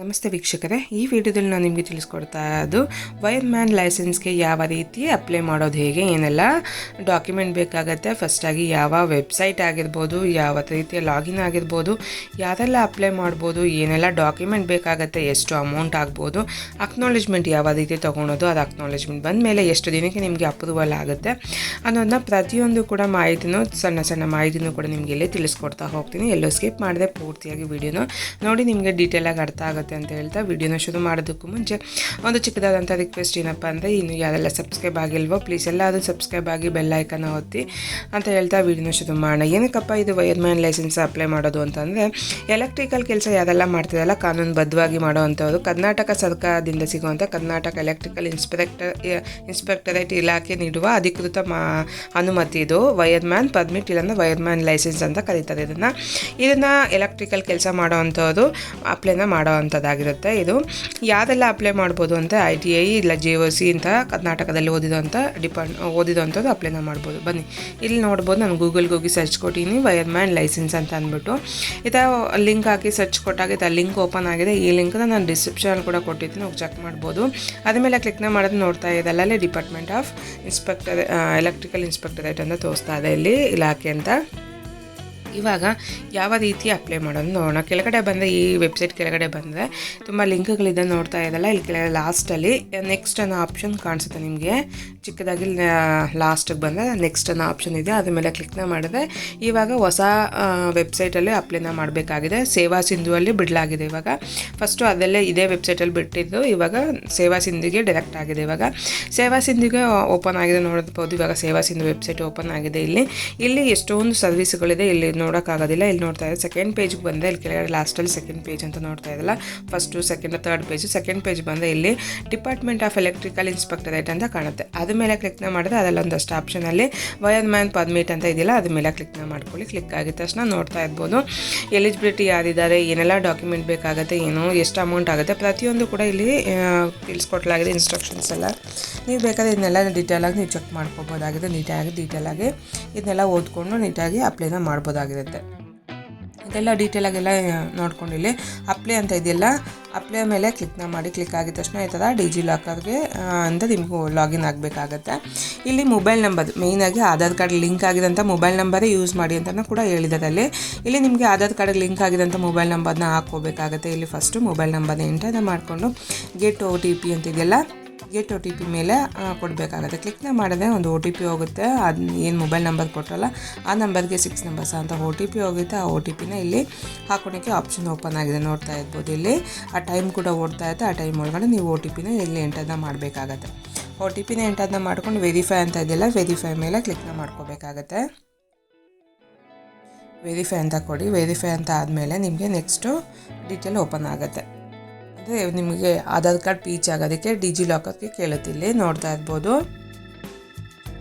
ನಮಸ್ತೆ ವೀಕ್ಷಕರೇ, ಈ ವಿಡಿಯೋದಲ್ಲಿ ನಾನು ನಿಮಗೆ ತಿಳಿಸ್ಕೊಡ್ತಾ ಇರೋದು ವೈರ್ ಮ್ಯಾನ್ ಲೈಸೆನ್ಸ್ಗೆ ಯಾವ ರೀತಿ ಅಪ್ಲೈ ಮಾಡೋದು ಹೇಗೆ, ಏನೆಲ್ಲ ಡಾಕ್ಯುಮೆಂಟ್ ಬೇಕಾಗತ್ತೆ ಫಸ್ಟಾಗಿ ಯಾವ ವೆಬ್ಸೈಟ್ ಆಗಿರ್ಬೋದು, ಯಾವ ರೀತಿಯ ಲಾಗಿನ್ ಆಗಿರ್ಬೋದು, ಯಾರೆಲ್ಲ ಅಪ್ಲೈ ಮಾಡ್ಬೋದು, ಏನೆಲ್ಲ ಡಾಕ್ಯುಮೆಂಟ್ ಬೇಕಾಗತ್ತೆ, ಎಷ್ಟು ಅಮೌಂಟ್ ಆಗ್ಬೋದು ಅಕ್ನಾಲೆಜ್ಮೆಂಟ್ ಯಾವ ರೀತಿ ತೊಗೊಳೋದು, ಅದು ಅಕ್ನಾಲೇಜ್ಮೆಂಟ್ ಬಂದ ಮೇಲೆ ಎಷ್ಟು ದಿನಕ್ಕೆ ನಿಮಗೆ ಅಪ್ರೂವಲ್ ಆಗುತ್ತೆ ಅನ್ನೋದನ್ನ ಪ್ರತಿಯೊಂದು ಕೂಡ ಮಾಹಿತಿನೂ, ಸಣ್ಣ ಸಣ್ಣ ಮಾಹಿತಿನೂ ಕೂಡ ನಿಮಗೆ ಇಲ್ಲಿ ತಿಳಿಸ್ಕೊಡ್ತಾ ಹೋಗ್ತೀನಿ. ಎಲ್ಲೋ ಸ್ಕಿಪ್ ಮಾಡಿದೆ ಪೂರ್ತಿಯಾಗಿ ವಿಡಿಯೋನ ನೋಡಿ, ನಿಮಗೆ ಡೀಟೇಲಾಗಿ ಅರ್ಥ ಆಗುತ್ತೆ. ಅಂತ ಹೇಳ್ತಾ ವಿಡಿಯೋನ ಶುರು ಮಾಡೋದಕ್ಕೂ ಮುಂಚೆ ಒಂದು ಚಿಕ್ಕದಾದಂಥ ರಿಕ್ವೆಸ್ಟ್ ಏನಪ್ಪ ಅಂದರೆ, ಇನ್ನು ಯಾರೆಲ್ಲ ಸಬ್ಸ್ಕ್ರೈಬ್ ಆಗಿಲ್ವೋ ಪ್ಲೀಸ್ ಎಲ್ಲರೂ ಸಬ್ಸ್ಕ್ರೈಬ್ ಆಗಿ ಬೆಲ್ ಐಕನ್ನ ಒತ್ತಿ ಅಂತ ಹೇಳ್ತಾ ವಿಡಿಯೋನ ಶುರು ಮಾಡೋಣ. ಏನಕ್ಕಪ್ಪ ಇದು ವೈರ್ಮ್ಯಾನ್ ಲೈಸೆನ್ಸ್ ಅಪ್ಲೈ ಮಾಡೋದು ಅಂತಂದರೆ ಎಲೆಕ್ಟ್ರಿಕಲ್ ಕೆಲಸ ಯಾರೆಲ್ಲ ಮಾಡ್ತಿರಲ್ಲ ಕಾನೂನುಬದ್ಧವಾಗಿ ಮಾಡೋವಂಥವ್ರು, ಕರ್ನಾಟಕ ಸರ್ಕಾರದಿಂದ ಸಿಗುವಂಥ ಕರ್ನಾಟಕ ಎಲೆಕ್ಟ್ರಿಕಲ್ ಇನ್ಸ್ಪೆಕ್ಟರ್ ಇನ್ಸ್ಪೆಕ್ಟರೇಟ್ ಇಲಾಖೆ ನೀಡುವ ಅಧಿಕೃತ ಮಾ, ಅನುಮತಿ ಇದು. ವೈರ್ಮ್ಯಾನ್ ಪರ್ಮಿಟ್ ಇಲ್ಲಾಂದ್ರೆ ವೈರ್ಮ್ಯಾನ್ ಲೈಸೆನ್ಸ್ ಅಂತ ಕರೀತಾರೆ ಇದನ್ನು. ಇದನ್ನು ಎಲೆಕ್ಟ್ರಿಕಲ್ ಕೆಲಸ ಮಾಡೋವಂಥವ್ರು ಅಪ್ಲೈನ ಮಾಡೋವಂಥದ್ದಾಗಿರುತ್ತೆ ಇದು ಯಾವುದೆಲ್ಲ ಅಪ್ಲೈ ಮಾಡ್ಬೋದು ಅಂತ ಐ ಟಿ ಐ ಇಲ್ಲ ಜೆ ಒ ಸಿ ಅಂತ ಕರ್ನಾಟಕದಲ್ಲಿ ಓದಿದಂಥ ಡಿಪಾರ್ಟ್ ಓದಿದಂಥದ್ದು ಅಪ್ಲೈನ ಮಾಡ್ಬೋದು. ಬನ್ನಿ, ಇಲ್ಲಿ ನೋಡ್ಬೋದು ನಾನು ಗೂಗಲ್ಗೆ ಹೋಗಿ ಸರ್ಚ್ ಕೊಟ್ಟಿನಿ ವೈರ್ಮ್ಯಾನ್ ಲೈಸೆನ್ಸ್ ಅಂತ ಅಂದ್ಬಿಟ್ಟು. ಈ ಥರ ಲಿಂಕ್ ಹಾಕಿ ಸರ್ಚ್ ಕೊಟ್ಟಾಗ ಆ ಲಿಂಕ್ ಓಪನ್ ಆಗಿದೆ. ಈ ಲಿಂಕ್ನ ನಾನು ಡಿಸ್ಕ್ರಿಪ್ಷನ್ ಕೂಡ ಕೊಟ್ಟಿದ್ದೀನಿ ಹೋಗಿ ಚೆಕ್ ಮಾಡ್ಬೋದು. ಅದಾದಮೇಲೆ ಕ್ಲಿಕ್ನ ಮಾಡೋದು ನೋಡ್ತಾ ಇದ್ದಲ್ಲ department of inspector electrical inspectorate ಅಂತ ತೋರಿಸ್ತಾ ಇದೆ ಇಲ್ಲಿ ಇಲಾಖೆ ಅಂತ. ಇವಾಗ ಯಾವ ರೀತಿ ಅಪ್ಲೈ ಮಾಡೋದು ನೋಡೋಣ. ಕೆಳಗಡೆ ಬಂದರೆ ಈ ವೆಬ್ಸೈಟ್ ಕೆಳಗಡೆ ಬಂದರೆ ತುಂಬ ಲಿಂಕ್ಗಳಿದೆ ನೋಡ್ತಾ ಇದ್ದಲ್ಲ ಇಲ್ಲಿ ಕೆಳಗಡೆ ಲಾಸ್ಟಲ್ಲಿ ನೆಕ್ಸ್ಟ್ ಅನ್ನೋ ಆಪ್ಷನ್ ಕಾಣಿಸುತ್ತೆ ನಿಮಗೆ. ಚಿಕ್ಕದಾಗಿ ಲಾಸ್ಟಿಗೆ ಬಂದರೆ ನೆಕ್ಸ್ಟ್ ಅನ್ನೋ ಆಪ್ಷನ್ ಇದೆ. ಅದ್ರ ಮೇಲೆ ಕ್ಲಿಕ್ನ ಮಾಡಿದ್ರೆ ಇವಾಗ ಹೊಸ ವೆಬ್ಸೈಟಲ್ಲಿ ಅಪ್ಲೈನ ಮಾಡಬೇಕಾಗಿದೆ. ಸೇವಾ ಸಿಂಧುವಲ್ಲಿ ಬಿಡಲಾಗಿದೆ ಇವಾಗ. ಫಸ್ಟು ಅದಲ್ಲೇ ಇದೇ ವೆಬ್ಸೈಟಲ್ಲಿ ಬಿಟ್ಟಿದ್ದು. ಇವಾಗ ಸೇವಾ ಸಿಂಧುಗೆ ಡೈರೆಕ್ಟ್ ಆಗಿದೆ ಇವಾಗ. ಸೇವಾ ಸಿಂಧುಗೆ ಓಪನ್ ಆಗಿದೆ ನೋಡಬಹುದು. ಇವಾಗ ಸೇವಾ ಸಿಂಧು ವೆಬ್ಸೈಟ್ ಓಪನ್ ಆಗಿದೆ ಇಲ್ಲಿ. ಇಲ್ಲಿ ಎಷ್ಟೊಂದು ಸರ್ವಿಸ್ಗಳಿದೆ ಇಲ್ಲಿ ನೋಡೋಕ್ಕಾಗೋದಿಲ್ಲ. ಇಲ್ಲಿ ನೋಡ್ತಾ ಇದ್ದಾರೆ ಸೆಕೆಂಡ್ ಪೇಜ್ಗೆ ಬಂದೆ ಇಲ್ಲಿ ಕೆಳಗಡೆ ಲಾಸ್ಟಲ್ಲಿ ಸೆಕೆಂಡ್ ಪೇಜ್ ಅಂತ ನೋಡ್ತಾ ಇದ್ದಲ್ಲ. First second third page second page ಬಂದೆ ಇಲ್ಲಿ ಡಿಪಾರ್ಟ್ಮೆಂಟ್ ಆಫ್ ಎಲೆಕ್ಟ್ರಿಕಲ್ ಇನ್ಸ್ಪೆಕ್ಟರೇಟ್ ಅಂತ ಕಾಣುತ್ತೆ. ಅದ ಮೇಲೆ ಕ್ಲಿಕ್ನ ಮಾಡಿದ್ರೆ ಅದರಲ್ಲಿ ಒಂದಷ್ಟು ಆಪ್ಷನಲ್ಲಿ ವಯನ್ ಮ್ಯಾನ್ ಪರ್ಮಿಟ್ ಅಂತ ಇದೆಯಲ್ಲ, ಅದ್ರ ಮೇಲೆ ಕ್ಲಿಕ್ನ ಮಾಡ್ಕೊಳ್ಳಿ. ಕ್ಲಿಕ್ ಆಗಿದ ತಕ್ಷಣ ನೋಡ್ತಾ ಇರ್ಬೋದು. ಎಲಿಜಿಬಿಲಿಟಿ ಯಾರಿದ್ದಾರೆ, ಏನೆಲ್ಲ ಡಾಕ್ಯುಮೆಂಟ್ ಬೇಕಾಗುತ್ತೆ, ಏನು, ಎಷ್ಟು ಅಮೌಂಟ್ ಆಗುತ್ತೆ, ಪ್ರತಿಯೊಂದು ಕೂಡ ಇಲ್ಲಿ ತಿಳಿಸ್ಕೊಟ್ಲಾಗಿದೆ ಇನ್ಸ್ಟ್ರಕ್ಷನ್ಸ್ ಎಲ್ಲ. ನೀವು ಬೇಕಾದ್ರೆ ಇದನ್ನೆಲ್ಲ ಡೀಟೇಲಾಗಿ ನೀವು ಚೆಕ್ ಮಾಡ್ಕೋಬೋದಾಗಿದೆ. ನೀಟಾಗಿ ಡೀಟೇಲಾಗಿ ಇದನ್ನೆಲ್ಲ ಓದ್ಕೊಂಡು ನೀಟಾಗಿ ಅಪ್ಲೈನ ಮಾಡ್ಬೋದಾಗಿರುತ್ತೆ ಇದೆಲ್ಲ ಡೀಟೇಲಾಗೆಲ್ಲ ನೋಡ್ಕೊಂಡಿಲ್ಲಿ. ಅಪ್ಲೈ ಅಂತ ಇದೆಯಲ್ಲ ಅಪ್ಲೈ ಮೇಲೆ ಕ್ಲಿಕ್ನ ಮಾಡಿ ಕ್ಲಿಕ್ ಆಗಿದ ತಕ್ಷಣ ಥರ ಡಿಜಿ ಲಾಕರ್ಗೆ ಅಂತ ನಿಮಗೂ ಲಾಗಿನ್ ಆಗಬೇಕಾಗತ್ತೆ. ಇಲ್ಲಿ ಮೊಬೈಲ್ ನಂಬರ್ ಮೇಯ್ನಾಗಿ ಆಧಾರ್ ಕಾರ್ಡ್ ಲಿಂಕ್ ಆಗಿದಂಥ ಮೊಬೈಲ್ ನಂಬರೇ ಯೂಸ್ ಮಾಡಿ ಅಂತಲೂ ಕೂಡ ಹೇಳಿದ್ದಾರೆ ಇಲ್ಲಿ ನಿಮಗೆ ಆಧಾರ್ ಕಾರ್ಡ್ ಲಿಂಕ್ ಆಗಿದಂಥ ಮೊಬೈಲ್ ನಂಬರ್ನ ಹಾಕ್ಕೋಬೇಕಾಗತ್ತೆ. ಇಲ್ಲಿ ಫಸ್ಟು ಮೊಬೈಲ್ ನಂಬರ್ನ ಎಂಟರ್ ಮಾಡಿಕೊಂಡು ಗೆಟ್ ಒ ಟಿ ಪಿ ಅಂತಿದೆಯಲ್ಲ ಗೆಟ್ ಒ ಟಿ ಪಿ ಮೇಲೆ ಕೊಡಬೇಕಾಗುತ್ತೆ. ಕ್ಲಿಕ್ನ ಮಾಡಿದ್ರೆ ಒಂದು ಒ ಟಿ ಪಿ ಹೋಗುತ್ತೆ. ಅದು ಏನು ಮೊಬೈಲ್ ನಂಬರ್ ಕೊಟ್ಟರಲ್ಲ ಆ ನಂಬರ್ಗೆ ಸಿಕ್ಸ್ ನಂಬರ್ಸ್ ಅಂತ ಒ ಟಿ ಪಿ ಹೋಗುತ್ತೆ. ಆ ಒ ಟಿ ಪಿನ ಇಲ್ಲಿ ಹಾಕೋಣಕ್ಕೆ ಆಪ್ಷನ್ ಓಪನ್ ಆಗಿದೆ. ನೋಡ್ತಾ ಇರ್ಬೋದು ಇಲ್ಲಿ. ಆ ಟೈಮ್ ಕೂಡ ಓಡ್ತಾ ಇರುತ್ತೆ. ಆ ಟೈಮ್ ಒಳಗಡೆ ನೀವು ಒ ಟಿ ಪಿನ ಇಲ್ಲಿ ಎಂಟರ್ನ ಮಾಡಬೇಕಾಗತ್ತೆ. ಒ ಟಿ ಪಿನ ಎಂಟರ್ನ ಮಾಡ್ಕೊಂಡು ವೆರಿಫೈ ಅಂತ ಇದೆಯಲ್ಲ ವೆರಿಫೈ ಮೇಲೆ ಕ್ಲಿಕ್ನ ಮಾಡ್ಕೋಬೇಕಾಗತ್ತೆ. ವೆರಿಫೈ ಅಂತ ಕೊಡಿ. ವೆರಿಫೈ ಅಂತ ಆದಮೇಲೆ ನಿಮಗೆ ನೆಕ್ಸ್ಟು ಡೀಟೇಲ್ ಓಪನ್ ಆಗುತ್ತೆ. ನಿಮಗೆ ಆಧಾರ್ ಕಾರ್ಡ್ ಪೀಚ್ ಆಗೋದಕ್ಕೆ ಡಿಜಿ ಲಾಕರ್ಗೆ ಕೇಳುತ್ತಿಲ್ಲಿ ನೋಡ್ತಾ ಇರ್ಬೋದು.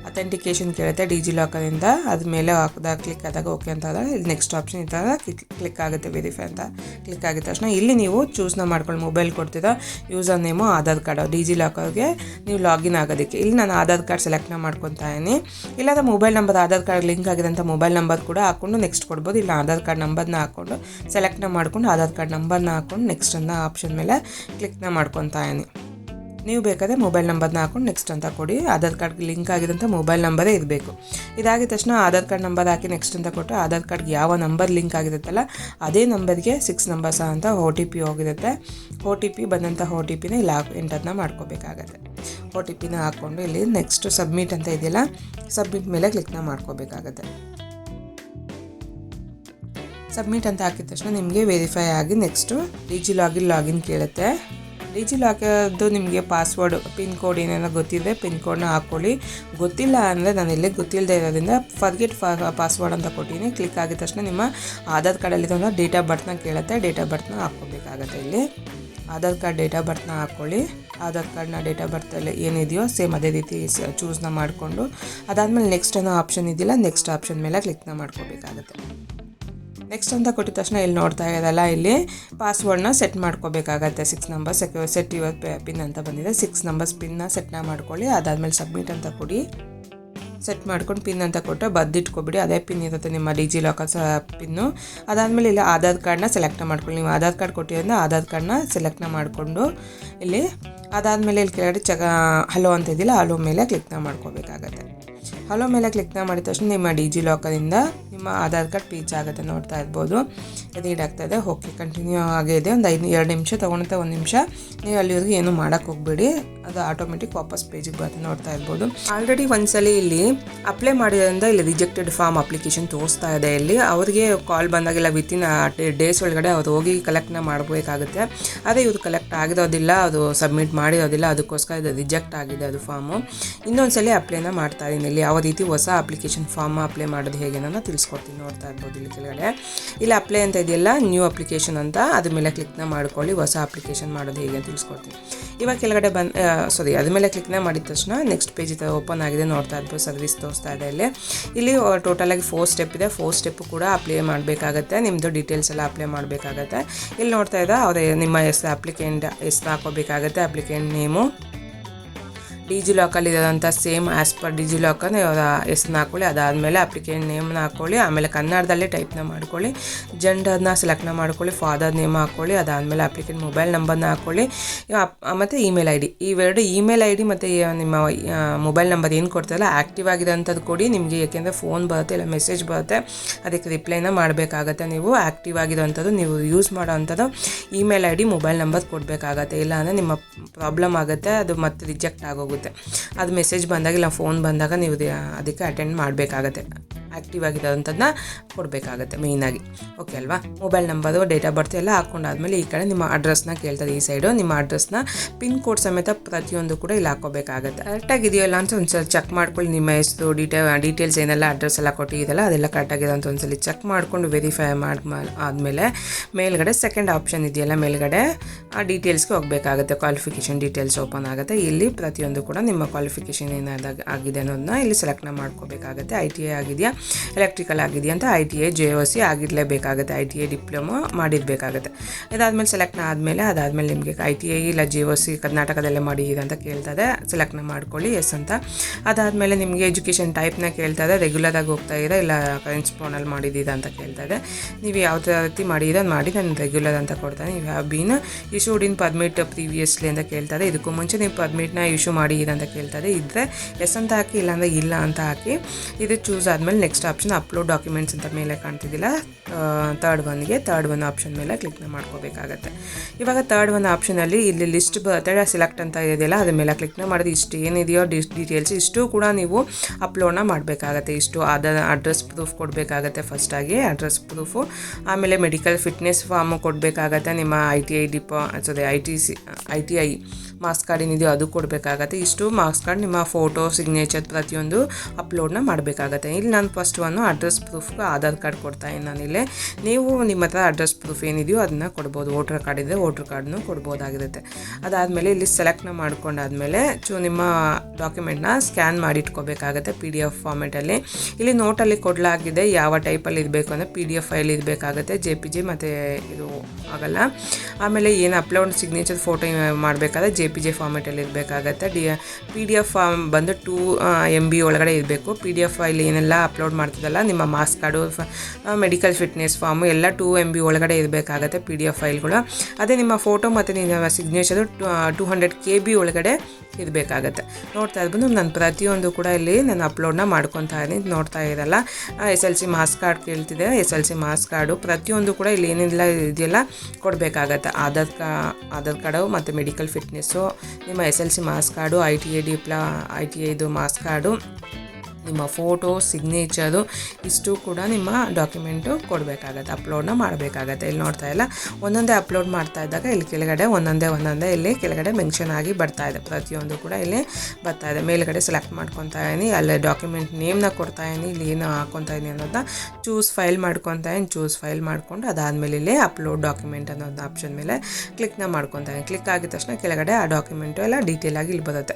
ಅಥೆಂಟಿಕೇಶನ್ ಕೇಳುತ್ತೆ ಡಿಜಿ ಲಾಕರಿಂದ ಅದ್ರ ಮೇಲೆ ಹಾಕಿದಾಗ ಕ್ಲಿಕ್ ಆದಾಗ ಓಕೆ ಅಂತ ಆದಾಗ ಇಲ್ಲಿ ನೆಕ್ಸ್ಟ್ ಆಪ್ಷನ್ ಇದ್ದಾಗ ಕ್ಲಿಕ್ ಆಗುತ್ತೆ ವೆರಿಫೈ ಅಂತ. ಕ್ಲಿಕ್ ಆಗಿದ ತಕ್ಷಣ ಇಲ್ಲಿ ನೀವು ಚೂಸ್ನ ಮಾಡ್ಕೊಂಡು ಮೊಬೈಲ್ ಕೊಡ್ತಿದ್ದ ಯೂಸರ್ ನೇಮು ಆಧಾರ್ ಕಾರ್ಡು, ಡಿಜಿ ಲಾಕರ್ಗೆ ನೀವು ಲಾಗಿನ್ ಆಗೋದಕ್ಕೆ. ಇಲ್ಲಿ ನಾನು ಆಧಾರ್ ಕಾರ್ಡ್ ಸೆಲೆಕ್ಟ್ನ ಮಾಡ್ಕೊತಾ ಇದ್ದೀನಿ. ಇಲ್ಲಾಂದ್ರೆ mobile number Aadhaar card link ಆಗಿರೋಂಥ ಮೊಬೈಲ್ ನಂಬರ್ ಕೂಡ ಹಾಕ್ಕೊಂಡು ನೆಕ್ಸ್ಟ್ ಕೊಡ್ಬೋದು. ಇಲ್ಲ ಆಧಾರ್ ಕಾರ್ಡ್ ನಂಬರ್ನ ಹಾಕ್ಕೊಂಡು ಸೆಲೆಕ್ಟ್ನ ಮಾಡ್ಕೊಂಡು ಆಧಾರ್ ಕಾರ್ಡ್ ನಂಬರ್ನ ಹಾಕ್ಕೊಂಡು ನೆಕ್ಸ್ಟ್ ಅನ್ನೋ ಆಪ್ಷನ್ ಮೇಲೆ ಕ್ಲಿಕ್ನ ಮಾಡ್ಕೊತಾ ಇದ್ದೀನಿ. ನೀವು ಬೇಕಾದರೆ ಮೊಬೈಲ್ ನಂಬರ್ನ ಹಾಕೊಂಡು ನೆಕ್ಸ್ಟ್ ಅಂತ ಕೊಡಿ. ಆಧಾರ್ ಕಾರ್ಡ್ಗೆ ಲಿಂಕ್ ಆಗಿದಂಥ ಮೊಬೈಲ್ ನಂಬರೇ ಇರಬೇಕು. ಇದಾಗಿದ ತಕ್ಷಣ ಆಧಾರ್ ಕಾರ್ಡ್ ನಂಬರ್ ಹಾಕಿ ನೆಕ್ಸ್ಟ್ ಅಂತ ಕೊಟ್ಟರೆ ಆಧಾರ್ ಕಾರ್ಡ್ಗೆ ಯಾವ ನಂಬರ್ ಲಿಂಕ್ ಆಗಿರುತ್ತಲ್ಲ ಅದೇ ನಂಬರ್ಗೆ ಸಿಕ್ಸ್ ನಂಬರ್ಸ್ ಅಂತ ಓ ಟಿ ಪಿ ಹೋಗಿರುತ್ತೆ. ಓ ಟಿ ಪಿ ಬಂದಂಥ ಒ ಟಿ ಪಿನ ಇಲ್ಲಿ ಹಾಕಿ ಎಂಟರ್ನ ಮಾಡ್ಕೋಬೇಕಾಗತ್ತೆ. ಒ ಟಿ ಪಿನ ಹಾಕ್ಕೊಂಡು ಇಲ್ಲಿ ನೆಕ್ಸ್ಟ್ ಸಬ್ಮಿಟ್ ಅಂತ ಇದೆಯಲ್ಲ ಸಬ್ಮಿಟ್ ಮೇಲೆ ಕ್ಲಿಕ್ನ ಮಾಡ್ಕೋಬೇಕಾಗತ್ತೆ. ಸಬ್ಮಿಟ್ ಅಂತ ಹಾಕಿದ ತಕ್ಷಣ ನಿಮಗೆ ವೆರಿಫೈ ಆಗಿ ನೆಕ್ಸ್ಟು ಡಿಜಿ ಲಾಗಿನ್ ಲಾಗಿನ್ ಕೇಳುತ್ತೆ. ಡಿಜಿ ಲಾಕರ್ದು ನಿಮಗೆ ಪಾಸ್ವರ್ಡ್, ಪಿನ್ ಕೋಡ್ ಏನೇನೋ ಗೊತ್ತಿದೆ, ಪಿನ್ ಕೋಡ್ನ ಹಾಕ್ಕೊಳ್ಳಿ. ಗೊತ್ತಿಲ್ಲ ಅಂದರೆ ನಾನು ಇಲ್ಲಿ ಗೊತ್ತಿಲ್ಲದೆ ಇರೋದ್ರಿಂದ ಫರ್ಗೆಟ್ ಪಾಸ್ವರ್ಡ್ ಅಂತ ಕೊಟ್ಟಿದ್ದೀನಿ ಕ್ಲಿಕ್ ಆಗಿದ ತಕ್ಷಣ ನಿಮ್ಮ ಆಧಾರ್ ಕಾರ್ಡಲ್ಲಿರೋ ಡೇಟ್ ಆಫ್ ಬರ್ತ್ನ ಕೇಳುತ್ತೆ. ಡೇಟ್ ಆಫ್ ಬರ್ತ್ನ ಹಾಕ್ಕೋಬೇಕಾಗತ್ತೆ ಇಲ್ಲಿ. ಆಧಾರ್ ಕಾರ್ಡ್ ಡೇಟ್ ಆಫ್ ಬರ್ತ್ನ ಹಾಕ್ಕೊಳ್ಳಿ. ಆಧಾರ್ ಕಾರ್ಡ್ನ ಡೇಟ್ ಆಫ್ ಬರ್ತಲ್ಲಿ ಏನಿದೆಯೋ ಸೇಮ್ ಅದೇ ರೀತಿ ಚೂಸ್ನ ಮಾಡಿಕೊಂಡು. ಅದಾದಮೇಲೆ ನೆಕ್ಸ್ಟ್ ಏನೋ ಆಪ್ಷನ್ ಇದೆಯಲ್ಲ ನೆಕ್ಸ್ಟ್ ಆಪ್ಷನ್ ಮೇಲೆ ಕ್ಲಿಕ್ನ ಮಾಡ್ಕೋಬೇಕಾಗತ್ತೆ. ನೆಕ್ಸ್ಟ್ ಅಂತ ಕೊಟ್ಟಿದ ತಕ್ಷಣ ಇಲ್ಲಿ ನೋಡ್ತಾ ಇರೋದಲ್ಲ, ಇಲ್ಲಿ ಪಾಸ್ವರ್ಡ್ನ ಸೆಟ್ ಮಾಡ್ಕೋಬೇಕಾಗತ್ತೆ. ಸಿಕ್ಸ್ ನಂಬರ್ ಸೆಕ್ ಸೆಟ್ ಯುವರ್ ಪಿನ್ ಅಂತ ಬಂದಿದೆ. ಸಿಕ್ಸ್ ನಂಬರ್ಸ್ ಪಿನ್ನ ಸೆಟ್ನ ಮಾಡ್ಕೊಳ್ಳಿ. ಅದಾದಮೇಲೆ ಸಬ್ಮಿಟ್ ಅಂತ ಕೊಡಿ. ಸೆಟ್ ಮಾಡ್ಕೊಂಡು ಪಿನ್ ಅಂತ ಕೊಟ್ಟರೆ ಬದ್ದಿಟ್ಕೊಬಿಡಿ ಅದೇ ಪಿನ್ ಇರುತ್ತೆ ನಿಮ್ಮ ಡಿಜಿ ಲಾಕರ್ ಸ ಪಿನ್ನು ಅದಾದಮೇಲೆ ಇಲ್ಲಿ ಆಧಾರ್ ಕಾರ್ಡ್ನ ಸೆಲೆಕ್ಟ್ ಮಾಡ್ಕೊಳ್ಳಿ. ನೀವು ಆಧಾರ್ ಕಾರ್ಡ್ ಕೊಟ್ಟಿರೋದ್ರಿಂದ ಆಧಾರ್ ಕಾರ್ಡ್ನ ಸೆಲೆಕ್ಟ್ನ ಮಾಡಿಕೊಂಡು ಇಲ್ಲಿ, ಅದಾದಮೇಲೆ ಇಲ್ಲಿ ಕೆಳಗಡೆ ಚಗ ಹಲೋ ಅಂತ ಇದೆಯಲ್ಲ ಹಲೋ ಮೇಲೆ ಕ್ಲಿಕ್ನ ಮಾಡ್ಕೋಬೇಕಾಗತ್ತೆ. ಹಲೋ ಮೇಲೆ ಕ್ಲಿಕ್ನ ಮಾಡಿದ ತಕ್ಷಣ ನಿಮ್ಮ ಡಿಜಿ ಲಾಕರಿಂದ ನಿಮ್ಮ ಆಧಾರ್ ಕಾರ್ಡ್ ಪೀಚ್ ಆಗುತ್ತೆ, ನೋಡ್ತಾ ಇರ್ಬೋದು. ರೀಡ್ ಇದೆ ಓಕೆ ಕಂಟಿನ್ಯೂ ಆಗಿದೆ ಒಂದು ಐದು, ಎರಡು ನಿಮಿಷ ತೊಗೊಳುತ್ತೆ ಒಂದು ನಿಮಿಷ. ನೀವು ಅಲ್ಲಿವರೆಗೂ ಏನು ಮಾಡೋಕ್ಕೆ ಹೋಗ್ಬೇಡಿ. ಅದು ಆಟೋಮೆಟಿಕ್ ವಾಪಸ್ ಪೇಜಿಗೆ ಬರುತ್ತೆ, ನೋಡ್ತಾ ಇರ್ಬೋದು. ಆಲ್ರೆಡಿ ಒಂದ್ಸಲಿ ಇಲ್ಲಿ ಅಪ್ಲೈ ಮಾಡಿದ್ರಿಂದ ಇಲ್ಲಿ ರಿಜೆಕ್ಟೆಡ್ ಫಾರ್ಮ್ ಅಪ್ಲಿಕೇಶನ್ ತೋರಿಸ್ತಾ ಇದೆ ಇಲ್ಲಿ. ಅವ್ರಿಗೆ ಕಾಲ್ ಬಂದಾಗೆಲ್ಲ ವಿತಿನ್ ಡೇಸ್ ಒಳಗಡೆ ಅವ್ರು ಹೋಗಿ ಕಲೆಕ್ಟ್ನ ಮಾಡಬೇಕಾಗುತ್ತೆ. ಅದೇ ಇವ್ರು ಕಲೆಕ್ಟ್ ಆಗಿರೋದಿಲ್ಲ, ಅದು ಸಬ್ಮಿಟ್ ಮಾಡಿರೋದಿಲ್ಲ, ಅದಕ್ಕೋಸ್ಕರ ಇದು ರಿಜೆಕ್ಟ್ ಆಗಿದೆ ಅದು ಫಾರ್ಮು ಇನ್ನೊಂದ್ಸಲಿ ಅಪ್ಲೈನ ಮಾಡ್ತಾ ಇದ್ದೀನಿ ಇಲ್ಲಿ. ಯಾವ ರೀತಿ ಹೊಸ ಅಪ್ಲಿಕೇಶನ್ ಫಾರ್ಮ್ ಅಪ್ಲೈ ಮಾಡೋದು ಹೇಗೆ ನಾನು ತಿಳಿಸ್ಕೊಡ್ತೀನಿ, ನೋಡ್ತಾ ಇರ್ಬೋದು ಇಲ್ಲಿ ಕೆಳಗಡೆ. ಇಲ್ಲಿ ಅಪ್ಲೈ ಅಂತ ಇದೆಯಲ್ಲ ನ್ಯೂ ಅಪ್ಲಿಕೇಶನ್ ಅಂತ, ಅದ್ರ ಮೇಲೆ ಕ್ಲಿಕ್ನ ಮಾಡ್ಕೊಳ್ಳಿ, ಹೊಸ ಅಪ್ಲಿಕೇಶನ್ ಮಾಡೋದು ಹೇಗೆ ಅಂತ ತಿಳಿಸ್ಕೊಡ್ತೀನಿ. ಇವಾಗ ಕೆಳಗಡೆ ಬಂದು ಸಾರಿ ಅದ್ರ ಮೇಲೆ ಕ್ಲಿಕ್ನ ಮಾಡಿದ ತಕ್ಷಣ ನೆಕ್ಸ್ಟ್ ಪೇಜ್ ಓಪನ್ ಆಗಿದೆ, ನೋಡ್ತಾ ಇರ್ಬೋದು ಸರ್ವಿಸ್ ತೋರಿಸ್ತಾ ಇದೆ ಇಲ್ಲಿ. ಇಲ್ಲಿ ಟೋಟಲ್ ಆಗಿ ಫೋರ್ ಸ್ಟೆಪ್ ಇದೆ ಫೋರ್ ಸ್ಟೆಪ್ ಕೂಡ ಅಪ್ಲೈ ಮಾಡಬೇಕಾಗತ್ತೆ ನಿಮ್ಮದು ಡೀಟೇಲ್ಸ್ ಎಲ್ಲ ಅಪ್ಲೈ ಮಾಡಬೇಕಾಗತ್ತೆ. ಇಲ್ಲಿ ನೋಡ್ತಾ ಇದ್ದ, ಅವ್ರ, ನಿಮ್ಮ ಹೆಸರು ಅಪ್ಲಿಕೆಂಟ್ ಹೆಸರು ಹಾಕೋಬೇಕಾಗತ್ತೆ ಅಪ್ಲಿಕೆಂಟ್ ನೇಮು ಡಿಜಿ ಲಾಕಲ್ಲಿ ಇರೋದಂಥ same as per DigiLocker ಹೆಸರನ್ನ ಹಾಕೊಳ್ಳಿ, ಅದಾದಮೇಲೆ ಅಪ್ಲಿಕೇಶನ್ ನೇಮ್ನ ಹಾಕ್ಕೊಳ್ಳಿ ಆಮೇಲೆ ಕನ್ನಡದಲ್ಲೇ ಟೈಪ್ನ ಮಾಡ್ಕೊಳ್ಳಿ ಜೆಂಡರ್ನ ಸೆಲೆಕ್ಟ್ನ ಮಾಡ್ಕೊಳ್ಳಿ ಫಾದರ್ ನೇಮ್ ಹಾಕ್ಕೊಳ್ಳಿ ಅದಾದಮೇಲೆ ಅಪ್ಲಿಕೇಶನ್ ಮೊಬೈಲ್ ನಂಬರ್ನ ಹಾಕ್ಕೊಳ್ಳಿ ಮತ್ತು ಇಮೇಲ್ ಐ ಡಿ ಇವೆರಡು ಇಮೇಲ್ ಐ ಡಿ ಮತ್ತು ನಿಮ್ಮ ಮೊಬೈಲ್ ನಂಬರ್ ಏನು ಕೊಡ್ತಾರಲ್ಲ ಆ್ಯಕ್ಟಿವ್ ಆಗಿದೆ ಅಂಥದ್ದು ಕೊಡಿ, ನಿಮಗೆ ಏಕೆಂದರೆ ಫೋನ್ ಬರುತ್ತೆ ಇಲ್ಲ ಮೆಸೇಜ್ ಬರುತ್ತೆ, ಅದಕ್ಕೆ ರಿಪ್ಲೈನ ಮಾಡಬೇಕಾಗತ್ತೆ ನೀವು ಆ್ಯಕ್ಟಿವ್ ಆಗಿರೋವಂಥದ್ದು ನೀವು use ಮಾಡೋವಂಥದ್ದು email I D mobile number ಕೊಡಬೇಕಾಗತ್ತೆ ಇಲ್ಲ ಅಂದರೆ ನಿಮ್ಮ ಪ್ರಾಬ್ಲಮ್ ಆಗುತ್ತೆ, ಅದು ಮತ್ತೆ ರಿಜೆಕ್ಟ್ ಆಗೋಗುತ್ತೆ. ಅದು ಮೆಸೇಜ್ ಬಂದಾಗ ಇಲ್ಲ ಫೋನ್ ಬಂದಾಗ ನೀವು ಅದಕ್ಕೆ ಅಟೆಂಡ್ ಮಾಡಬೇಕಾಗತ್ತೆ. ಆ್ಯಕ್ಟಿವ್ ಆಗಿರೋಂಥದ್ದನ್ನ ಕೊಡಬೇಕಾಗತ್ತೆ ಮೇಯ್ನಾಗಿ ಓಕೆ ಅಲ್ವಾ? Mobile number date of birth ಎಲ್ಲ ಹಾಕ್ಕೊಂಡಾದ್ಮೇಲೆ ಈ ಕಡೆ ನಿಮ್ಮ ಅಡ್ರೆಸ್ನ ಕೇಳ್ತದೆ, ಈ ಸೈಡು ನಿಮ್ಮ ಅಡ್ರೆಸ್ನ ಪಿನ್ ಕೋಡ್ ಸಮೇತ ಪ್ರತಿಯೊಂದು ಕೂಡ ಇಲ್ಲಿ ಹಾಕೋಬೇಕಾಗತ್ತೆ. ಕರೆಕ್ಟಾಗಿದೆಯಲ್ಲ ಅಂತ ಒಂದ್ಸಲ ಚೆಕ್ ಮಾಡ್ಕೊಳ್ಳಿ, ನಿಮ್ಮ ಹೆಸರು ಡೀಟೇಲ್ ಡೀಟೇಲ್ಸ್ ಏನೆಲ್ಲ ಅಡ್ರೆಸ್ ಎಲ್ಲ ಕೊಟ್ಟಿದ್ದಲ್ಲ ಅದೆಲ್ಲ ಕರೆಕ್ಟಾಗಿದೆ ಅಂತ ಒಂದ್ಸಲಿ ಚೆಕ್ ಮಾಡಿಕೊಂಡು ವೆರಿಫೈ ಮಾಡಿ ಆದಮೇಲೆ ಮೇಲ್ಗಡೆ ಸೆಕೆಂಡ್ ಆಪ್ಷನ್ ಇದೆಯಲ್ಲ ಮೇಲ್ಗಡೆ, ಆ ಡೀಟೇಲ್ಸ್ಗೆ ಹೋಗಬೇಕಾಗುತ್ತೆ. ಕ್ವಾಲಿಫಿಕೇಷನ್ ಡೀಟೇಲ್ಸ್ ಓಪನ್ ಆಗುತ್ತೆ. ಇಲ್ಲಿ ಪ್ರತಿಯೊಂದು ಕೂಡ ನಿಮ್ಮ ಕ್ವಾಲಿಫಿಕೇಷನ್ ಏನಾದಾಗ ಆಗಿದೆ ಅನ್ನೋದನ್ನ ಇಲ್ಲಿ ಸೆಲೆಕ್ಟ್ನ ಮಾಡ್ಕೋಬೇಕಾಗುತ್ತೆ. ಐ ಟಿ ಐ ಆಗಿದೆಯಾ? ಎಲೆಕ್ಟ್ರಿಕಲ್ ಆಗಿದೆಯಾ ಅಂತ I T I J O C ಆಗಿರಲೇಬೇಕಾಗುತ್ತೆ. I T I diploma ಮಾಡಿರಬೇಕಾಗುತ್ತೆ. ಇದಾದಮೇಲೆ ಸೆಲೆಕ್ಟ್ನ ಆದಮೇಲೆ, ಅದಾದಮೇಲೆ ನಿಮಗೆ ಐ ಟಿ ಐ ಇಲ್ಲ ಜೆ ಒ ಸಿ ಕರ್ನಾಟಕದಲ್ಲೇ ಮಾಡಿದ್ದೀರಾ ಅಂತ ಕೇಳ್ತದೆ. ಸೆಲೆಕ್ಟ್ನ ಮಾಡ್ಕೊಳ್ಳಿ ಎಸ್ ಅಂತ. ಅದಾದಮೇಲೆ ನಿಮಗೆ ಎಜುಕೇಷನ್ ಟೈಪ್ನ ಕೇಳ್ತಾ ರೆಗ್ಯುಲರ್ ರೆಗ್ಯುಲರಾಗಿ ಹೋಗ್ತಾ ಇದೆ ಇಲ್ಲ ಕರೆನ್ಸ್ ಫೋನಲ್ಲಿ ಮಾಡಿದ್ದೀರಾ ಅಂತ ಕೇಳ್ತಾ ನೀವು ಯಾವ ರೀತಿ ಮಾಡಿದ್ದೀರಾ ಅದು ಮಾಡಿ ನಾನು ರೆಗ್ಯುಲರ್ ಅಂತ ಕೊಡ್ತಾನೆ. ನೀವು have been issued in permit previously ಅಂತ ಕೇಳ್ತಾರೆ ಇದಕ್ಕೂ ಮುಂಚೆ ನೀವು ಪರ್ಮಿಟ್ನ ಇಶ್ಯೂ ಮಾಡಿದ್ದೀರಾ ಅಂತ ಕೇಳ್ತಾರೆ. ಇದ್ದರೆ ಎಸ್ ಅಂತ ಹಾಕಿ, ಇಲ್ಲಾಂದರೆ ಇಲ್ಲ ಅಂತ ಹಾಕಿ, ಇದು ಚೂಸ್ ಆದಮೇಲೆ ನೆಕ್ಸ್ಟ್ ಆಪ್ಷನ್ ಅಪ್ಲೋಡ್ ಡಾಕ್ಯುಮೆಂಟ್ಸ್ ಅಂತ ಮೇಲೆ ಕಾಣ್ತಿದ್ದಿಲ್ಲ. ತರ್ಡ್ ಒನ್ಗೆ ತರ್ಡ್ ಒನ್ ಆಪ್ಷನ್ ಮೇಲೆ ಕ್ಲಿಕ್ನ ಮಾಡ್ಕೋಬೇಕಾಗತ್ತೆ. ಇವಾಗ ತರ್ಡ್ ಒನ್ ಆಪ್ಷನಲ್ಲಿ ಇಲ್ಲಿ ಲಿಸ್ಟ್ ಬರುತ್ತೆ ಸೆಲೆಕ್ಟ್ ಅಂತ ಇದೆಯಲ್ಲ, ಅದ್ರ ಮೇಲೆ ಕ್ಲಿಕ್ನ ಮಾಡಿದ್ರೆ ಇಷ್ಟು ಏನಿದೆಯೋ ಡಿಸ್ ಡೀಟೇಲ್ಸ್ ಇಷ್ಟು ಕೂಡ ನೀವು ಅಪ್ಲೋಡ್ನ ಮಾಡಬೇಕಾಗತ್ತೆ. ಇಷ್ಟು ಅದ ಅಡ್ರೆಸ್ ಪ್ರೂಫ್ ಕೊಡಬೇಕಾಗತ್ತೆ ಫಸ್ಟಾಗಿ ಅಡ್ರೆಸ್ ಪ್ರೂಫು ಆಮೇಲೆ ಮೆಡಿಕಲ್ ಫಿಟ್ನೆಸ್ ಫಾರ್ಮು ಕೊಡಬೇಕಾಗತ್ತೆ, ನಿಮ್ಮ I T I ಡಿಪಾ sorry I T C I T I marks card ಏನಿದೆಯೋ ಅದು ಕೊಡಬೇಕಾಗತ್ತೆ. ಇಷ್ಟು ಮಾರ್ಕ್ಸ್ ಕಾರ್ಡ್ ನಿಮ್ಮ ಫೋಟೋ, ಸಿಗ್ನೇಚರ್ ಪ್ರತಿಯೊಂದು ಅಪ್ಲೋಡ್ನ ಮಾಡಬೇಕಾಗತ್ತೆ. ಇಲ್ಲಿ ನಾನು ಫಸ್ಟ್ ಒಂದು ಅಡ್ರೆಸ್ ಪ್ರೂಫ್ಗೆ ಆಧಾರ್ ಕಾರ್ಡ್ ಕೊಡ್ತಾ ಇದ್ದೀನಿ ನಾನಿಲ್ಲಿ. ನೀವು ನಿಮ್ಮ ಹತ್ರ ಅಡ್ರೆಸ್ ಪ್ರೂಫ್ ಏನಿದೆಯೋ ಅದನ್ನ ಕೊಡ್ಬೋದು. ವೋಟರ್ ಕಾರ್ಡ್ ಇದೆ ವೋಟರ್ ಕಾರ್ಡ್ನು ಕೊಡ್ಬೋದಾಗಿರುತ್ತೆ. ಅದಾದಮೇಲೆ ಇಲ್ಲಿ ಸೆಲೆಕ್ಟ್ನ ಮಾಡ್ಕೊಂಡಾದಮೇಲೆ ಚು ನಿಮ್ಮ ಡಾಕ್ಯುಮೆಂಟ್ನ ಸ್ಕ್ಯಾನ್ ಮಾಡಿ ಇಟ್ಕೋಬೇಕಾಗತ್ತೆ ಪಿ ಡಿ ಎಫ್ ಫಾರ್ಮೆಟಲ್ಲಿ ಇಲ್ಲಿ ನೋಟಲ್ಲಿ ಕೊಡಲಾಗಿದೆ ಯಾವ ಟೈಪಲ್ಲಿ ಇರಬೇಕು ಅಂದರೆ ಪಿ ಡಿ ಎಫ್ ಫೈಲ್ ಇರಬೇಕಾಗತ್ತೆ. ಜೆ ಪಿ ಜಿ ಮತ್ತು ಇದು ಆಗಲ್ಲ. ಆಮೇಲೆ ಏನು ಅಪ್ಲೋಡ್ ಸಿಗ್ನೇಚರ್ ಫೋಟೋ ಮಾಡಬೇಕಾದ್ರೆ ಜೆ ಪಿ ಜೆ ಫಾರ್ಮೆಟಲ್ಲಿ ಇರಬೇಕಾಗತ್ತೆ. D P D F form ಬಂದು ಟೂ ಎಂ ಬಿ ಒಳಗಡೆ ಇರಬೇಕು. ಪಿ ಡಿ ಎಫ್ ಫೈಲ್ ಏನೆಲ್ಲ ಅಪ್ಲೋಡ್ ಮಾಡ್ತಿದಲ್ಲ ನಿಮ್ಮ marks card medical fitness form ಎಲ್ಲ ಟೂ ಎಂ ಬಿ ಒಳಗಡೆ ಇರಬೇಕಾಗತ್ತೆ ಪಿ ಡಿ ಎಫ್ ಫೈಲ್ಗಳು ಅದೇ ನಿಮ್ಮ ಫೋಟೋ ಮತ್ತು ನಿಮ್ಮ signature two hundred K B ಒಳಗಡೆ ಇರಬೇಕಾಗತ್ತೆ. ನೋಡ್ತಾ ಇದ್ಬಂದು ನಾನು ಪ್ರತಿಯೊಂದು ಕೂಡ ಇಲ್ಲಿ ನಾನು ಅಪ್ಲೋಡ್ನ ಮಾಡ್ಕೊತಾ ಇದ್ದೀನಿ. ನೋಡ್ತಾ ಇರಲ್ಲ. S L C marks card ಕೇಳ್ತಿದೆ. S L C marks card ಪ್ರತಿಯೊಂದು ಕೂಡ ಇಲ್ಲಿ ಏನೆಲ್ಲ ಇದೆಯಲ್ಲ ಕೊಡಬೇಕಾಗತ್ತೆ. ಆಧಾರ್ ಕಾ, ಆಧಾರ್ ಕಾರ್ಡು ಮತ್ತು ಮೆಡಿಕಲ್ ಫಿಟ್ನೆಸ್ಸು, ನಿಮ್ಮ S L C marks card, I T I ಡಿಪ್ಲಾ, I T ಐದು ಮಾರ್ಕ್ಸ್ ಕಾರ್ಡು. ನಿಮ್ಮ ಫೋಟೋ ಸಿಗ್ನೇಚರು ಇಷ್ಟು ಕೂಡ ನಿಮ್ಮ ಡಾಕ್ಯುಮೆಂಟು ಕೊಡಬೇಕಾಗತ್ತೆ. ಅಪ್ಲೋಡ್ನ ಮಾಡಬೇಕಾಗತ್ತೆ. ಇಲ್ಲಿ ನೋಡ್ತಾ ಇಲ್ಲ. ಒಂದೊಂದೇ ಅಪ್ಲೋಡ್ ಮಾಡ್ತಾ ಇದ್ದಾಗ ಇಲ್ಲಿ ಕೆಳಗಡೆ ಒಂದೊಂದೇ ಒಂದೊಂದೇ ಇಲ್ಲಿ ಕೆಳಗಡೆ ಮೆನ್ಷನ್ ಆಗಿ ಬರ್ತಾ ಇದೆ. ಪ್ರತಿಯೊಂದು ಕೂಡ ಇಲ್ಲಿ ಬರ್ತಾ ಇದೆ. ಮೇಲ್ಗಡೆ ಸೆಲೆಕ್ಟ್ ಮಾಡ್ಕೊತಾ ಇದೀನಿ ಅಲ್ಲೇ ಡಾಕ್ಯುಮೆಂಟ್ ನೇಮ್ನ ಕೊಡ್ತಾ ಇದೀನಿ ಇಲ್ಲಿ ಏನು ಹಾಕೊತಾ ಇದೀನಿ ಅನ್ನೋದನ್ನ ಚೂಸ್ ಫೈಲ್ ಮಾಡ್ಕೊತಾ ಇದೀನಿ ಚೂಸ್ ಫೈಲ್ ಮಾಡ್ಕೊಂಡು ಅದಾದಮೇಲೆ ಇಲ್ಲಿ ಅಪ್ಲೋಡ್ ಡಾಕ್ಯುಮೆಂಟ್ ಅನ್ನೋದು ಆಪ್ಷನ್ ಮೇಲೆ ಕ್ಲಿಕ್ನ ಮಾಡ್ಕೊತಾ ಇದೀನಿ ಕ್ಲಿಕ್ ಆಗಿದ ತಕ್ಷಣ ಕೆಳಗಡೆ ಆ ಡಾಕ್ಯುಮೆಂಟು ಎಲ್ಲ ಡೀಟೇಲ್ ಆಗಿ ಇಲ್ಲಿ ಬರುತ್ತೆ.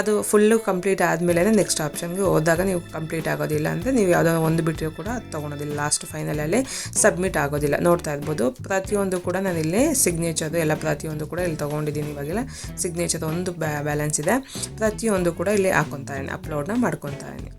ಅದು ಫುಲ್ಲು ಕಂಪ್ಲೀಟ್ ಆದಮೇಲೆ ನೆಕ್ಸ್ಟ್ ಆಪ್ಷನ್ಗೆ ಹೋದಾಗ ನೀವು ಕಂಪ್ಲೀಟ್ ಆಗೋದಿಲ್ಲ ಅಂದರೆ ನೀವು ಯಾವುದೋ ಒಂದು ಬಿಟ್ಟರೆ ಕೂಡ ಅದು ತೊಗೊಳೋದಿಲ್ಲ. ಲಾಸ್ಟ್ ಫೈನಲಲ್ಲಿ ಸಬ್ಮಿಟ್ ಆಗೋದಿಲ್ಲ. ನೋಡ್ತಾ ಇರ್ಬೋದು. ಪ್ರತಿಯೊಂದು ಕೂಡ ನಾನು ಇಲ್ಲಿ ಸಿಗ್ನೇಚರ್ ಎಲ್ಲ ಪ್ರತಿಯೊಂದು ಕೂಡ ಇಲ್ಲಿ ತೊಗೊಂಡಿದ್ದೀನಿ ಇವಾಗೆಲ್ಲ. ಸಿಗ್ನೇಚರ್ ಒಂದು ಬ್ಯಾಲೆನ್ಸ್ ಇದೆ. ಪ್ರತಿಯೊಂದು ಕೂಡ ಇಲ್ಲಿ ಹಾಕೊತಾ ಇದ್ದೀನಿ. ಅಪ್ಲೋಡ್ನ ಮಾಡ್ಕೊತಾ ಇದ್ದೀನಿ.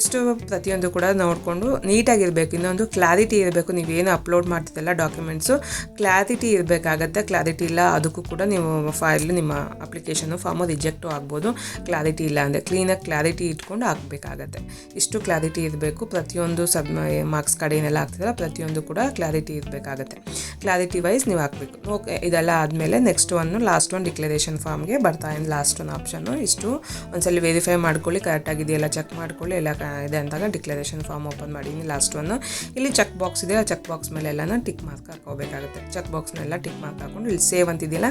ಇಷ್ಟು ಪ್ರತಿಯೊಂದು ಕೂಡ ನೋಡಿಕೊಂಡು ನೀಟಾಗಿರಬೇಕು, ಇನ್ನೊಂದು ಕ್ಲಾರಿಟಿ ಇರಬೇಕು. ನೀವೇನು ಅಪ್ಲೋಡ್ ಮಾಡ್ತಿದ್ದಲ್ಲ ಡಾಕ್ಯುಮೆಂಟ್ಸು, ಕ್ಲಾರಿಟಿ ಇರಬೇಕಾಗತ್ತೆ. ಕ್ಲಾರಿಟಿ ಇಲ್ಲ, ಅದಕ್ಕೂ ಕೂಡ ನೀವು ಫೈಲ್ ನಿಮ್ಮ ಅಪ್ಲಿಕೇಶನ್ನು ಫಾರ್ಮು ರಿಜೆಕ್ಟು ಆಗ್ಬೋದು. ಕ್ಲಾರಿಟಿ ಇಲ್ಲ ಅಂದರೆ ಕ್ಲೀನಾಗಿ ಕ್ಲಾರಿಟಿ ಇಟ್ಕೊಂಡು ಹಾಕಬೇಕಾಗತ್ತೆ. ಇಷ್ಟು ಕ್ಲಾರಿಟಿ ಇರಬೇಕು. ಪ್ರತಿಯೊಂದು ಸಬ್ ಮಾರ್ಕ್ಸ್ ಕಡೆ ಏನೆಲ್ಲ ಪ್ರತಿಯೊಂದು ಕೂಡ ಕ್ಲಾರಿಟಿ ಇರಬೇಕಾಗತ್ತೆ. ಕ್ಲಾರಿಟಿ ವೈಸ್ ನೀವು ಹಾಕಬೇಕು. ಓಕೆ, ಇದೆಲ್ಲ ಆದಮೇಲೆ next one, last one declaration ಫಾರ್ಮ್ಗೆ ಬರ್ತಾ ಇನ್ ಲಾಸ್ಟ್ ಒನ್ ಆಪ್ಷನ್ನು. ಇಷ್ಟು ಒಂದ್ಸಲ ವೆರಿಫೈ ಮಾಡ್ಕೊಳ್ಳಿ ಕರೆಕ್ಟಾಗಿದೆಯಲ್ಲ ಚೆಕ್ ಮಾಡ್ಕೊಳ್ಳಿ, ಎಲ್ಲ ಕ- ಇದೆ ಅಂದಾಗ ಡಿಕ್ಲರೇಷನ್ ಫಾರ್ಮ್ ಓಪನ್ ಮಾಡಿದ್ದೀನಿ ಲಾಸ್ಟ್ ಒನ್. ಇಲ್ಲಿ ಚೆಕ್ ಬಾಕ್ಸ್ ಇದೆ, ಆ ಚೆಕ್ ಬಾಕ್ಸ್ ಮೇಲೆ ಎಲ್ಲನ ಟಿಕ್ ಮಾರ್ಕ್ ಹಾಕೋಬೇಕಾಗುತ್ತೆ. ಚೆಕ್ ಬಾಕ್ಸ್ನೆಲ್ಲ ಟಿಕ್ ಮಾರ್ಕ್ ಹಾಕೊಂಡು ಇಲ್ಲಿ ಸೇವ್ ಅಂತಿದೆಯಲ್ಲ,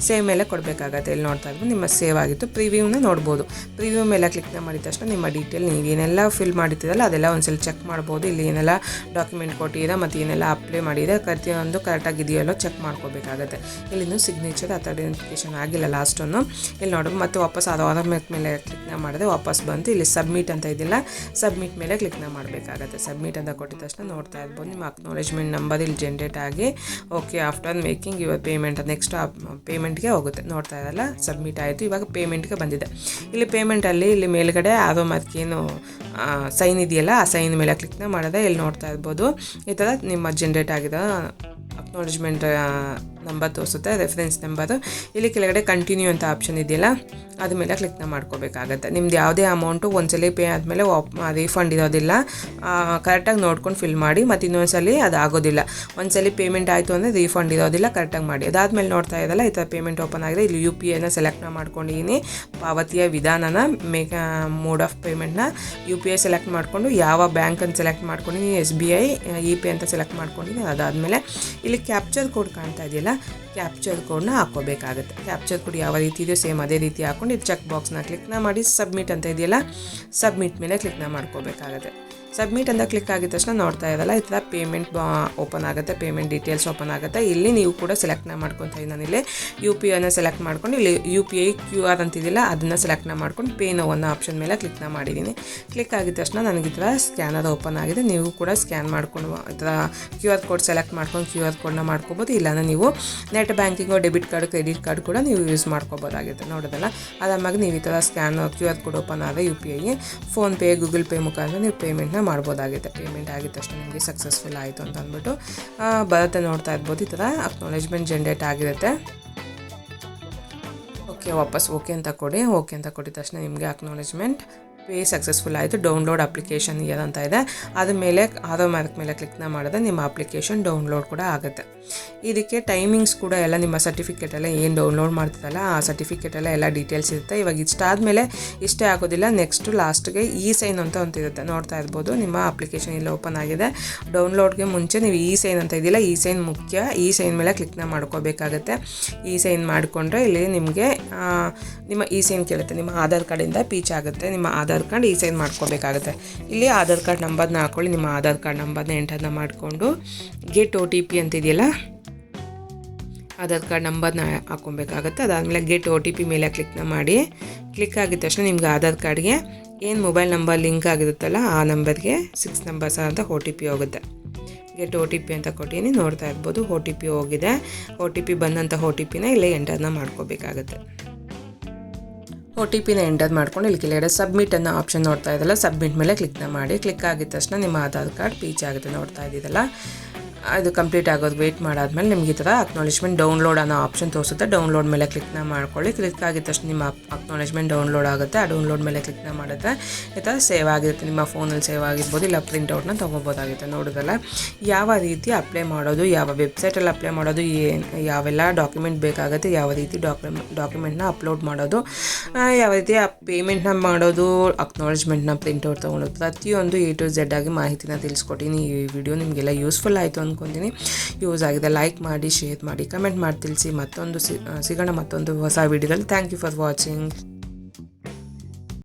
ಸೇವ್ ಮೇಲೆ ಕೊಡಬೇಕಾಗತ್ತೆ. ಇಲ್ಲಿ ನೋಡ್ತಾ ಇದ್ವಿ ನಿಮ್ಮ ಸೇವ್ ಆಗಿತ್ತು, ಪ್ರಿವ್ಯೂನ ನೋಡ್ಬೋದು. ಪ್ರಿವ್ಯೂ ಮೇಲೆ ಕ್ಲಿಕ್ನ ಮಾಡಿದ ತಕ್ಷಣ ನಿಮ್ಮ ಡೀಟೇಲ್ ನೀವು ಏನೆಲ್ಲ ಫಿಲ್ ಮಾಡಿದ್ದೀರಲ್ಲ ಅದೆಲ್ಲ ಒಂದ್ಸಲ ಚೆಕ್ ಮಾಡ್ಬೋದು. ಇಲ್ಲಿ ಏನೆಲ್ಲ ಡಾಕ್ಯುಮೆಂಟ್ ಕೊಟ್ಟಿದೆ ಮತ್ತು ಏನೆಲ್ಲ ಅಪ್ಲೈ ಮಾಡಿದೆ ಪ್ರತಿಯೊಂದು ಕರೆಕ್ಟಾಗಿದೆಯಲ್ಲೋ ಚೆಕ್ ಮಾಡ್ಕೋಬೇಕಾಗತ್ತೆ. ಇಲ್ಲಿನೂ ಸಿಗ್ನೇಚರ್ ಅಥವಾ ಐಡೆಂಟಿಫಿಕೇಶನ್ ಆಗಿಲ್ಲ ಲಾಸ್ಟನ್ನು ಇಲ್ಲಿ ನೋಡೋದು ಮತ್ತೆ ವಾಪಸ್ ಅದು ಆಧಾರ್ ಮೇಲೆ ಕ್ಲಿಕ್ನ ಮಾಡಿದೆ, ವಾಪಸ್ ಬಂತು. ಇಲ್ಲಿ ಸಬ್ಮಿಟ್ ಅಂತ ಇದೆಯಲ್ಲ ಸಬ್ಮಿಟ್ ಮೇಲೆ ಕ್ಲಿಕ್ನ ಮಾಡಬೇಕಾಗತ್ತೆ. ಸಬ್ಮಿಟ್ ಅಂತ ಕೊಟ್ಟಿದ ತಕ್ಷಣ ನೋಡ್ತಾ ಇರ್ಬೋದು. ನಿಮ್ಮ ಅಕ್ನಾಲೇಜ್ಮೆಂಟ್ ನಂಬರ್ ಇಲ್ಲಿ ಜನ್ರೇಟ್ ಆಗಿ ಓಕೆ ಆಫ್ಟರ್ ಮೇಕಿಂಗ್ ಇವಾಗ ಪೇಮೆಂಟ್ ನೆಕ್ಸ್ಟ್ ಪೇಮೆಂಟ್ಗೆ ಹೋಗುತ್ತೆ. ನೋಡ್ತಾ ಇರಲ್ಲ? ಸಬ್ಮಿಟ್ ಆಯಿತು. ಇವಾಗ ಪೇಮೆಂಟ್ಗೆ ಬಂದಿದೆ. ಇಲ್ಲಿ ಪೇಮೆಂಟಲ್ಲಿ ಇಲ್ಲಿ ಮೇಲ್ಗಡೆ ಆರೋ ಏನು ಸೈನ್ ಇದೆಯಲ್ಲ, ಆ ಸೈನ್ ಮೇಲೆ ಕ್ಲಿಕ್ನ ಮಾಡಿದೆ ಇಲ್ಲಿ ನೋಡ್ತಾ ಇರ್ಬೋದು. ಈ ಥರ ನಿಮ್ಮ ಜನ್ರೇಟ್ ಆಗಿರೋ ಅಕ್ನಾಲೇಜ್ಮೆಂಟ್ ನಂಬರ್ ತೋರಿಸುತ್ತೆ ರೆಫರೆನ್ಸ್ ನಂಬರು ಇಲ್ಲಿ ಕೆಳಗಡೆ ಕಂಟಿನ್ಯೂ ಅಂತ ಆಪ್ಷನ್ ಇದೆಯಲ್ಲ ಅದ ಮೇಲೆ ಕ್ಲಿಕ್ನ ಮಾಡ್ಕೋಬೇಕಾಗತ್ತೆ. ನಿಮ್ದು ಯಾವುದೇ ಅಮೌಂಟು ಒಂದ್ಸಲಿ ಪೇ ಆದಮೇಲೆ ರೀಫಂಡ್ ಇರೋದಿಲ್ಲ. ಕರೆಕ್ಟಾಗಿ ನೋಡ್ಕೊಂಡು ಫಿಲ್ ಮಾಡಿ, ಮತ್ತು ಇನ್ನೊಂದ್ಸಲಿ ಅದು ಆಗೋದಿಲ್ಲ. ಒಂದ್ಸಲಿ ಪೇಮೆಂಟ್ ಆಯಿತು ಅಂದರೆ ರೀಫಂಡ್ ಇರೋದಿಲ್ಲ ಕರೆಕ್ಟಾಗಿ ಮಾಡಿ. ಅದಾದಮೇಲೆ ನೋಡ್ತಾ ಇದ್ದಲ್ಲ ಈ ಥರ ಪೇಮೆಂಟ್ ಓಪನ್ ಆಗಿದೆ. ಇಲ್ಲಿ ಯು ಪಿ ಐನ ಸೆಲೆಕ್ಟ್ನ ಮಾಡ್ಕೊಂಡಿದ್ದೀನಿ ಪಾವತಿಯ ವಿಧಾನನ ಮೇ ಮೋಡ್ ಆಫ್ ಪೇಮೆಂಟ್ನ ಯು ಪಿ ಐ ಸೆಲೆಕ್ಟ್ ಮಾಡಿಕೊಂಡು, ಯಾವ ಬ್ಯಾಂಕ್ ಅಂತ ಸೆಲೆಕ್ಟ್ ಮಾಡ್ಕೊಂಡಿದ್ದೀನಿ S B I E P ಅಂತ ಸೆಲೆಕ್ಟ್ ಮಾಡ್ಕೊಂಡಿದ್ದೀನಿ ಅದಾದಮೇಲೆ ಇಲ್ಲಿ ಕ್ಯಾಪ್ಚರ್ ಕೋಡ್ ಕಾಣ್ತಾ ಇದೆಯಲ್ಲ ಕ್ಯಾಪ್ಚರ್ ಕೋಡ್ನ ಹಾಕೋಬೇಕಾಗುತ್ತೆ. ಕ್ಯಾಪ್ಚರ್ ಕೋಡ್ ಯಾವ ರೀತಿ ಇದೆಯೋ ಸೇಮ್ ಅದೇ ರೀತಿ ಹಾಕೊಂಡು ಇದು ಚೆಕ್ ಬಾಕ್ಸ್ನ ಕ್ಲಿಕ್ನ ಮಾಡಿ ಸಬ್ಮಿಟ್ ಅಂತ ಇದೆಯಲ್ಲ ಸಬ್ಮಿಟ್ ಮೇಲೆ ಕ್ಲಿಕ್ನ ಮಾಡ್ಕೋಬೇಕಾಗುತ್ತೆ. ಸಬ್ಮಿಟ್ ಅಂತ ಕ್ಲಿಕ್ ಆಗಿದ ತಕ್ಷಣ ನೋಡ್ತಾ ಇದ್ದಲ್ಲ ಈ ಥರ ಪೇಮೆಂಟ್ ಓಪನ್ ಆಗುತ್ತೆ ಪೇಮೆಂಟ್ ಡೀಟೇಲ್ಸ್ ಓಪನ್ ಆಗುತ್ತೆ. ಇಲ್ಲಿ ನೀವು ಕೂಡ ಸೆಲೆಕ್ಟ್ನ ಮಾಡ್ಕೊತಾ ಇದ್ದೀನಿ ನಾನಿಲ್ಲಿ ಯು ಪಿ ಐನ ಸೆಲೆಕ್ಟ್ ಮಾಡ್ಕೊಂಡು, ಇಲ್ಲಿ U P I Q R ಅಂತಿದ್ದಿಲ್ಲ ಅದನ್ನು ಸೆಲೆಕ್ಟ್ನ ಮಾಡ್ಕೊಂಡು ಪೇ ನೋ ಅನ್ನೋ ಆಪ್ಷನ್ ಮೇಲೆ ಕ್ಲಿಕ್ನ ಮಾಡಿದ್ದೀನಿ ಕ್ಲಿಕ್ ಆಗಿದ ತಕ್ಷಣ ನನಗೆ ಈ ಥರ ಸ್ಕ್ಯಾನರ್ ಓಪನ್ ಆಗಿದೆ. ನೀವು ಕೂಡ ಸ್ಕ್ಯಾನ್ ಮಾಡ್ಕೊಂಡು, ಈ ಥರ ಕ್ಯೂ ಆರ್ ಕೋಡ್ ಸೆಲೆಕ್ಟ್ ಮಾಡ್ಕೊಂಡು ಕ್ಯೂ ಆರ್ ಕೋಡ್ನ ಮಾಡ್ಕೋಬೋದು. ಇಲ್ಲಾಂದ್ರೆ ನೀವು net banking debit card credit card ಕೂಡ ನೀವು ಯೂಸ್ ಮಾಡ್ಕೋಬೋದಾಗಿದೆ ನೋಡೋದಲ್ಲ? ಆರಾಮಾಗಿ ನೀವು ಈ ಥರ scan Q R code open ಆದರೆ ಯು ಪಿ ಐಗೆ ಫೋನ್ಪೇ ಗೂಗಲ್ ಪೇ ಮುಖಾಂತರ ನೀವು ಪೇಮೆಂಟ್ನ ಮಾಡ್ಬೋದಾಗುತ್ತೆ. ಪೇಮೆಂಟ್ ಆಗಿದ ತಕ್ಷಣ ನಿಮಗೆ ಸಕ್ಸಸ್ಫುಲ್ ಆಯಿತು ಅಂತ ಅಂದ್ಬಿಟ್ಟು ಬರುತ್ತೆ ನೋಡ್ತಾ ಇರ್ಬೋದು ಈ ಥರ ಅಕ್ನಾಲೇಜ್ಮೆಂಟ್ ಜನ್ರೇಟ್ ಆಗಿರುತ್ತೆ. ಓಕೆ ವಾಪಸ್ ಓಕೆ ಅಂತ ಕೊಡಿ. ಓಕೆ ಅಂತ ಕೊಟ್ಟಿದ ತಕ್ಷಣ ನಿಮಗೆ ಅಕ್ನಾಲೇಜ್ಮೆಂಟ್ ಪೇ ಸಕ್ಸಸ್ಫುಲ್ ಆಯಿತು, ಡೌನ್ಲೋಡ್ ಅಪ್ಲಿಕೇಶನ್ ಏನಂತ ಇದೆ. ಅದ್ರ ಮೇಲೆ ಆರೋ ಮಾರ್ಕ್ ಮೇಲೆ ಕ್ಲಿಕ್ನ ಮಾಡಿದ್ರೆ ನಿಮ್ಮ ಅಪ್ಲಿಕೇಶನ್ ಡೌನ್ಲೋಡ್ ಕೂಡ ಆಗುತ್ತೆ. ಇದಕ್ಕೆ ಟೈಮಿಂಗ್ಸ್ ಕೂಡ ಎಲ್ಲ ನಿಮ್ಮ ಸರ್ಟಿಫಿಕೇಟ್ ಎಲ್ಲ ಏನು ಡೌನ್ಲೋಡ್ ಮಾಡ್ತಿದ್ದಲ್ಲ, ಆ ಸರ್ಟಿಫಿಕೇಟ್ ಎಲ್ಲ ಎಲ್ಲ ಡೀಟೇಲ್ಸ್ ಇರುತ್ತೆ. ಇವಾಗ ಇಷ್ಟಾದಮೇಲೆ ಇಷ್ಟೇ ಆಗೋದಿಲ್ಲ ನೆಕ್ಸ್ಟ್ ಲಾಸ್ಟ್ಗೆ ಇ ಸೈನ್ ಅಂತ ಒಂದು ಇರುತ್ತೆ. ನೋಡ್ತಾ ಇರ್ಬೋದು, ನಿಮ್ಮ ಅಪ್ಲಿಕೇಶನ್ ಇಲ್ಲಿ ಓಪನ್ ಆಗಿದೆ. ಡೌನ್ಲೋಡ್ಗೆ ಮುಂಚೆ ನೀವು ಇ ಸೈನ್ ಅಂತ ಇದೆಯಲ್ಲ ಇ ಸೈನ್ ಮುಖ್ಯ. ಇ ಸೈನ್ ಮೇಲೆ ಕ್ಲಿಕ್ನ ಮಾಡ್ಕೋಬೇಕಾಗತ್ತೆ. ಇ ಸೈನ್ ಮಾಡಿಕೊಂಡ್ರೆ ಇಲ್ಲಿ ನಿಮಗೆ ನಿಮ್ಮ ಇ ಸೈನ್ ಕೇಳುತ್ತೆ. ನಿಮ್ಮ ಆಧಾರ್ ಕಾರ್ಡಿಂದ ಪೀಚ್ ಆಗುತ್ತೆ. ನಿಮ್ಮ ಆಧಾರ್ ಕಾರ್ಡ್ ಈ ಸೈನ್ ಮಾಡ್ಕೋಬೇಕಾಗುತ್ತೆ. ಇಲ್ಲಿ ಆಧಾರ್ ಕಾರ್ಡ್ ನಂಬರ್ನ ಹಾಕೊಳ್ಳಿ, ನಿಮ್ಮ ಆಧಾರ್ ಕಾರ್ಡ್ ನಂಬರ್ನ ಎಂಟರ್ನ ಮಾಡಿಕೊಂಡು, ಗೆಟ್ ಒ ಟಿ ಪಿ ಅಂತಿದೆಯಲ್ಲ, ಆಧಾರ್ ಕಾರ್ಡ್ ನಂಬರ್ನ ಹಾಕೊಬೇಕಾಗುತ್ತೆ. ಅದಾದಮೇಲೆ ಗೆಟ್ ಒ ಟಿ ಪಿ ಮೇಲೆ ಕ್ಲಿಕ್ನ ಮಾಡಿ, ಕ್ಲಿಕ್ ಆಗಿದ ತಕ್ಷಣ ನಿಮ್ಗೆ ಆಧಾರ್ ಕಾರ್ಡ್ಗೆ ಏನು ಮೊಬೈಲ್ ನಂಬರ್ ಲಿಂಕ್ ಆಗಿರುತ್ತಲ್ಲ, ಆ ನಂಬರ್ಗೆ ಸಿಕ್ಸ್ ನಂಬರ್ಸ್ ಅಂತ ಒ ಟಿ ಪಿ ಹೋಗುತ್ತೆ. ಗೆಟ್ ಒ ಟಿ ಪಿ ಅಂತ ಕೊಟ್ಟಿನಿ, ನೋಡ್ತಾ ಇರ್ಬೋದು ಒ ಟಿ ಪಿ ಹೋಗಿದೆ. ಒ ಟಿ ಪಿ ಬಂದಂಥ ಒ ಟಿ ಪಿನ ಇಲ್ಲೇ ಎಂಟರ್ನ ಮಾಡ್ಕೋಬೇಕಾಗುತ್ತೆ. ಒ ಟಿ ಪಿನ ಎಂಟರ್ ಮಾಡ್ಕೊಂಡು ಇಲ್ಲಿ ಕೆಳಗಡೆ ಸಬ್ಮಿಟ್ ಅನ್ನೋ ಆಪ್ಷನ್ ನೋಡ್ತಾ ಇದ್ದಲ್ಲ ಸಬ್ಮಿಟ್ ಮೇಲೆ ಕ್ಲಿಕ್ನ ಮಾಡಿ ಕ್ಲಿಕ್ ಆಗಿದ ತಕ್ಷಣ ನಿಮ್ಮ ಆಧಾರ್ ಕಾರ್ಡ್ ಪೀಚ್ ಆಗುತ್ತೆ ನೋಡ್ತಾ ಇದ್ದಿದ್ದಲ್ಲ ಅದು ಕಂಪ್ಲೀಟ್ ಆಗೋದು ವೆಯ್ಟ್ ಮಾಡಾದ್ಮೇಲೆ ನಿಮ್ಗೆ ಈ ಥರ ಅಕ್ನಾಲೇಜ್ಮೆಂಟ್ ಡೌನ್ಲೋಡ್ ಅನ್ನೋ ಆಪ್ಷನ್ ತೋರಿಸುತ್ತೆ. ಡೌನ್ಲೋಡ್ ಮೇಲೆ ಕ್ಲಿಕ್ನ ಮಾಡ್ಕೊಳ್ಳಿ. ಕ್ಲಿಕ್ ಆಗಿದ ತಕ್ಷಣ ನಿಮ್ಮ ಅಕ್ನಾಲೇಜ್ಮೆಂಟ್ ಡೌನ್ಲೋಡ್ ಆಗುತ್ತೆ. ಆ ಡೌನ್ಲೋಡ್ ಮೇಲೆ ಕ್ಲಿಕ್ನ ಮಾಡುತ್ತೆ ಈ ಥರ ಸೇವ್ ಆಗಿರುತ್ತೆ. ನಿಮ್ಮ ಫೋನಲ್ಲಿ ಸೇವ್ ಆಗಿರ್ಬೋದು, ಇಲ್ಲ ಪ್ರಿಂಟೌಟ್ನ ತೊಗೋಬೋದಾಗುತ್ತೆ ನೋಡೋದಲ್ಲ, ಯಾವ ರೀತಿ ಅಪ್ಲೈ ಮಾಡೋದು, ಯಾವ ವೆಬ್ಸೈಟಲ್ಲಿ ಅಪ್ಲೈ ಮಾಡೋದು, ಏನು ಯಾವೆಲ್ಲ ಡಾಕ್ಯುಮೆಂಟ್ ಬೇಕಾಗುತ್ತೆ, ಯಾವ ರೀತಿ ಡಾಕ್ಯುಮೆಂಟ್ ಡಾಕ್ಯುಮೆಂಟ್ನ ಅಪ್ಲೋಡ್ ಮಾಡೋದು ಯಾವ ರೀತಿ ಆ ಪೇಮೆಂಟ್ನ ಮಾಡೋದು ಅಕ್ನಾಲೇಜ್ಮೆಂಟ್ನ ಪ್ರಿಂಟೌಟ್ ತೊಗೊಳೋದು ಪ್ರತಿಯೊಂದು ಎ ಟು ಝೆಡ್ ಆಗಿ ಮಾಹಿತಿನ ತಿಳಿಸ್ಕೊಟ್ಟಿನಿ. ಈ ವಿಡಿಯೋ ನಿಮಗೆಲ್ಲ ಯೂಸ್ಫುಲ್ ಆಯಿತು ಅಂದ್ಕೊತೀನಿ ಯೂಸ್ ಆಗಿದೆ. ಲೈಕ್ ಮಾಡಿ ಶೇರ್ ಮಾಡಿ ಕಮೆಂಟ್ ಮಾಡಿ, ತಿಳಿಸಿ ಮತ್ತೊಂದು ಸಿಗೋಣ ಮತ್ತೊಂದು ಹೊಸ ವಿಡಿಯೋದಲ್ಲಿ ಥ್ಯಾಂಕ್ ಯು ಫಾರ್ ವಾಚಿಂಗ್